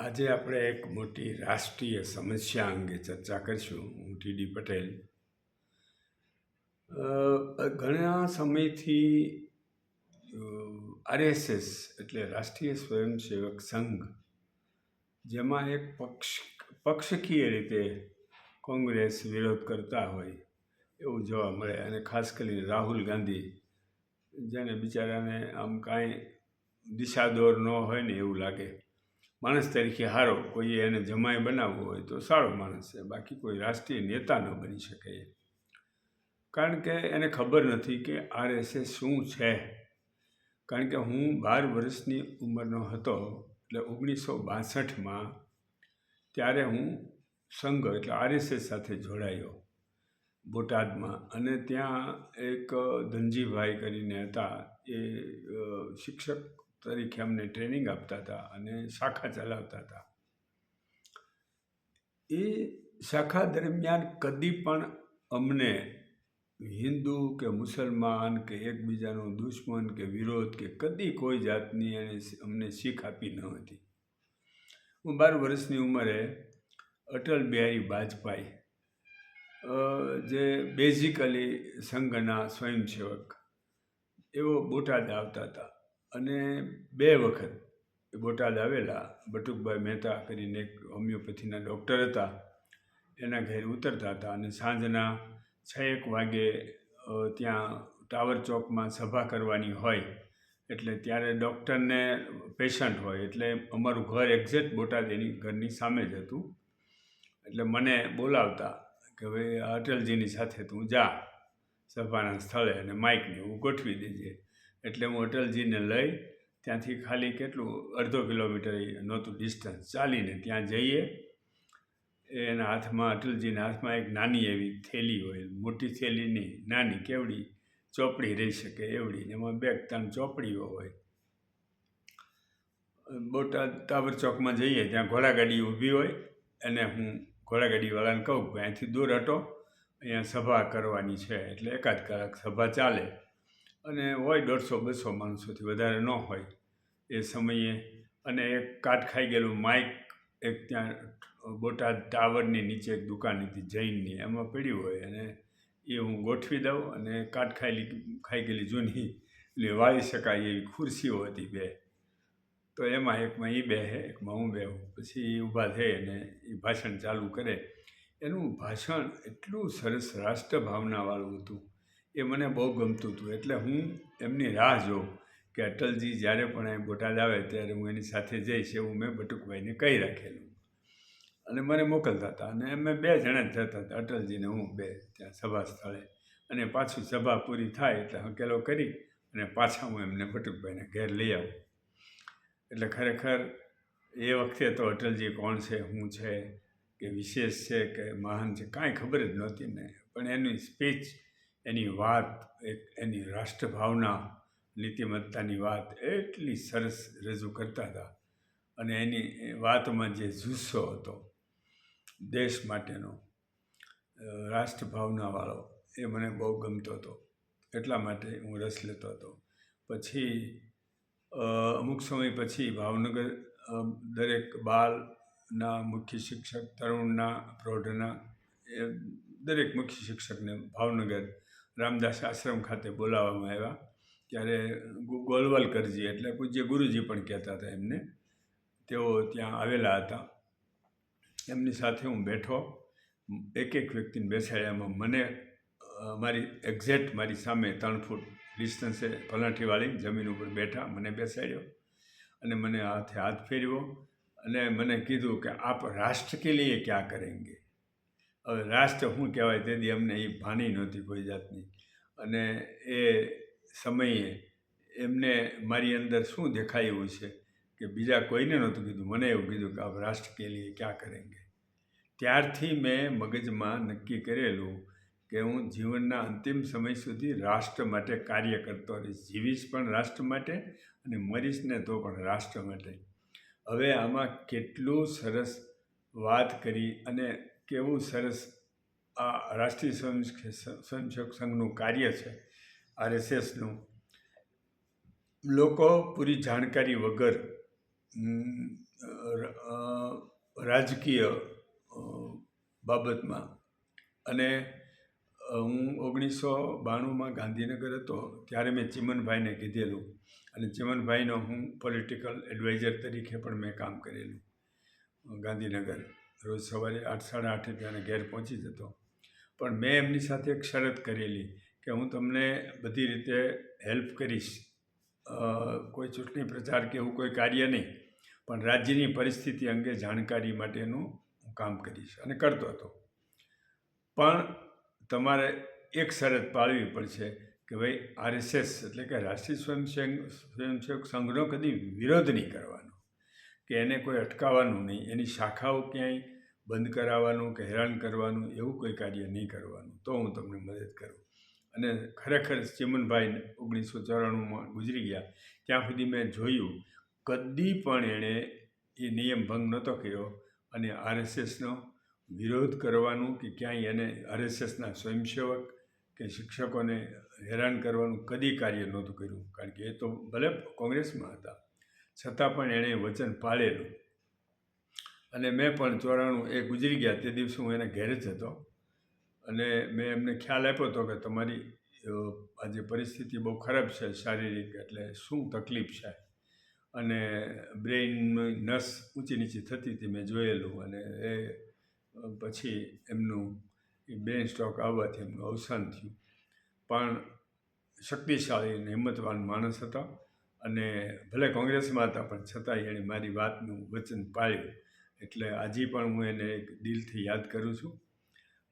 આજે આપણે એક મોટી રાષ્ટ્રીય સમસ્યા અંગે ચર્ચા કરીશું, હું ટીડી પટેલ. ઘણા સમયથી આરએસએસ એટલે રાષ્ટ્રીય સ્વયંસેવક સંઘ, જેમાં એક પક્ષ, પક્ષકીય રીતે કોંગ્રેસ વિરોધ કરતા હોય, એવું જોવા મળે. અને ખાસ કરીને રાહુલ ગાંધી, જેને બિચારાને આમ કાંઈ દિશાદોર ન હોય ને એવું લાગે. માણસ તરીકે સારો કોઈએ એને જમાય બનાવવો હોય તો સારો માણસ છે. બાકી કોઈ રાષ્ટ્રીય નેતા ન બની શકે કારણ કે એને ખબર નથી કે આરએસએસ શું છે. કારણ કે હું બાર વર્ષની ઉંમરનો હતો, એટલે ઓગણીસો બાસઠમાં ત્યારે હું સંઘ, એટલે આરએસએસ સાથે જોડાયો બોટાદમાં. અને ત્યાં એક ધનજીભાઈ કરીને હતા, એ શિક્ષક તરીકે અમને ટ્રેનિંગ આપતા હતા અને શાખા ચલાવતા હતા. એ શાખા દરમિયાન કદી પણ અમને હિન્દુ કે મુસલમાન કે એકબીજાનો દુશ્મન કે વિરોધ કે કદી કોઈ જાતની એને અમને શીખ આપી ન હતી. હું બાર વર્ષની ઉંમરે અટલ બિહારી વાજપાઈ જે બેઝિકલી સંઘના સ્વયંસેવક એવો બોટાદ આવતા હતા. અને બે વખત બોટાદ આવેલા બટુકભાઈ મહેતા કરીને એક હોમિયોપેથીના ડૉક્ટર હતા. એના ઘેર ઉતરતા હતા અને સાંજના છ એક વાગે ત્યાં ટાવર ચોકમાં સભા કરવાની હોય એટલે ત્યારે ડૉક્ટરને પેશન્ટ હોય એટલે અમારું ઘર એક્ઝેક્ટ બોટાદ એની ઘરની સામે જ હતું. એટલે મને બોલાવતા કે ભાઈ અટલજીની સાથે તું જા, સભાના સ્થળે અને માઇકને એવું ગોઠવી દેજે. એટલે હું અટલજીને લઈ ત્યાંથી ખાલી કેટલું, અડધો કિલોમીટર નહોતું ડિસ્ટન્સ ચાલીને ત્યાં જઈએ. એના હાથમાં, અટલજીના હાથમાં એક નાની એવી થેલી હોય. મોટી થેલી નહીં, નાની, કેવડી ચોપડી રહી શકે એવડી. એમાં બે ત્રણ ચોપડીઓ હોય. બોટાદ ટાવર ચોકમાં જઈએ, ત્યાં ઘોડાગાડી ઊભી હોય. અને હું ઘોડાગાડીવાળાને કહું કે અહીંથી દૂર હટો. અહીંયા સભા કરવાની છે. એટલે એકાદ કલાક સભા ચાલે. અને હોય દોઢસો, બસો માણસોથી વધારે ન હોય એ સમયે. અને એક કાટ ખાઈ ગયેલું માઇક, એક ત્યાં બોટાદ ટાવરની નીચે એક દુકાન હતી જૈનની, એમાં પડ્યું હોય. અને એ હું ગોઠવી દઉં અને કાટ ખાયેલી, ખાઈ ગયેલી જૂની, એટલે વાળી શકાય એવી ખુરશીઓ હતી બે. તો એમાં એકમાં એ બે એકમાં હું બે પછી એ ઊભા થઈ અને એ ભાષણ ચાલુ કરે. એનું ભાષણ એટલું સરસ રાષ્ટ્રભાવનાવાળું હતું. એ મને બહુ ગમતું હતું. એટલે હું એમની રાહ જોઉં કે અટલજી જ્યારે પણ અહીં બોટાદ આવે ત્યારે હું એની સાથે જઈશ એવું મેં બટુકભાઈને કહી રાખેલું. અને મને મોકલતા હતા અને અમે બે જણા જ જતા હતા, અટલજીને હું બે ત્યાં સભા સ્થળે. અને પાછું સભા પૂરી થાય એટલે હકેલો કરી અને પાછા હું એમને બટુકભાઈને ઘેર લઈ આવું. એટલે ખરેખર એ વખતે તો અટલજી કોણ છે શું છે, કે વિશેષ છે, કે મહાન છે, કાંઈ ખબર જ નહોતી ને. પણ એની સ્પીચ એની વાત, એક એની રાષ્ટ્રભાવના, નીતિમત્તાની વાત એટલી સરસ રજૂ કરતા હતા. અને એની વાતમાં જે જુસ્સો હતો દેશ માટેનો રાષ્ટ્રભાવનાવાળો, એ મને બહુ ગમતો હતો. એટલા માટે હું રસ લેતો હતો. પછી અમુક સમય પછી ભાવનગર દરેક બાલના મુખ્ય શિક્ષક, તરુણના, પ્રૌઢના, એ દરેક મુખ્ય શિક્ષકને ભાવનગર રામદાસ આશ્રમ ખાતે બોલાવવામાં આવ્યા. ત્યારે ગોલવલકરજી એટલે પૂજ્ય ગુરુજી પણ કહેતા હતા એમને. તેઓ ત્યાં આવેલા હતા. એમની સાથે હું બેઠો. એક એક વ્યક્તિને બેસાડ્યામાં મને મારી એક્ઝેક્ટ મારી સામે ત્રણ ફૂટ ડિસ્ટન્સે પલાઠીવાળી જમીન ઉપર બેઠા મને બેસાડ્યો અને મને હાથે હાથ ફેરવ્યો અને મને કીધું કે આપ રાષ્ટ્ર કે લીએ ક્યાં કરેંગે? હવે રાષ્ટ્ર શું કહેવાય તેથી અમને એ ભાની નહોતી કોઈ જાતની. અને એ સમયે એમને મારી અંદર શું દેખાયું છે કે બીજા કોઈને નહોતું કીધું. મને એવું કીધું કે આપ રાષ્ટ્ર કે લીએ ક્યાં કરેંગે? ત્યારથી મેં મગજમાં નક્કી કરેલું કે હું જીવનના અંતિમ સમય સુધી રાષ્ટ્ર માટે કાર્ય કરતો રહીશ. જીવીશ પણ રાષ્ટ્ર માટે અને મરીશ ને તો પણ રાષ્ટ્ર માટે. હવે આમાં કેટલું સરસ વાત કરી અને કેવું સરસ આ રાષ્ટ્રીય સ્વયં સ્વયંસેવક સંઘનું કાર્ય છે, આરએસએસનું. લોકો પૂરી જાણકારી વગર રાજકીય બાબતમાં. અને હું ઓગણીસો બાણુંમાં ગાંધીનગર હતો, ત્યારે મેં ચિમનભાઈને કીધેલું. અને ચિમનભાઈનો હું પોલિટિકલ એડવાઇઝર તરીકે પણ મેં કામ કરેલું, ગાંધીનગર. રોજ સવારે આઠ, સાડા આઠે ત્યાંને ઘેર પહોંચી જતો. પણ મેં એમની સાથે એક શરત કરેલી કે હું તમને બધી રીતે હેલ્પ કરીશ. કોઈ ચૂંટણી પ્રચાર કે એવું કોઈ કાર્ય નહીં, પણ રાજ્યની પરિસ્થિતિ અંગે જાણકારી માટેનું હું કામ કરીશ અને કરતો હતો. પણ તમારે એક શરત પાળવી પડશે કે ભાઈ આરએસએસ એટલે કે રાષ્ટ્રીય સ્વયંસેવક સ્વયંસેવક સંઘનો કદી વિરોધ નહીં કરવાનો. કે એને કોઈ અટકાવવાનું નહીં. એની શાખાઓ ક્યાંય બંધ કરાવવાનું કે હેરાન કરવાનું, એવું કોઈ કાર્ય નહીં કરવાનું. તો હું તમને મદદ કરું. અને ખરેખર ચિમનભાઈ ઓગણીસો ચોરાણુંમાં ગુજરી ગયા. ત્યાં સુધી મેં જોયું, કદી પણ એણે એ નિયમ ભંગ નહોતો કર્યો અને આરએસએસનો વિરોધ કરવાનું કે ક્યાંય એને આરએસએસના સ્વયંસેવક કે શિક્ષકોને હેરાન કરવાનું કદી કાર્ય નહોતું કર્યું. કારણ કે એ તો ભલે કોંગ્રેસમાં હતા છતાં પણ એણે વચન પાળેલું. અને મેં પણ ચોરાણું એ ગુજરી ગયા તે દિવસે હું એના ઘેરે જ હતો. અને મેં એમને ખ્યાલ આપ્યો હતો કે તમારી આજે પરિસ્થિતિ બહુ ખરાબ છે શારીરિક એટલે શું તકલીફ છે? અને બ્રેઇનની નસ ઊંચી નીચી થતી હતી મેં જોયેલું અને એ પછી એમનું બ્રેઇન સ્ટ્રોક આવવાથી એમનું અવસાન થયું. પણ શક્તિશાળી અને હિંમતવાન માણસ હતા. અને ભલે કોંગ્રેસમાં હતા, પણ છતાંય એણે મારી વાતનું વચન પાળ્યું. એટલે આજે પણ હું એને એક દિલથી યાદ કરું છું.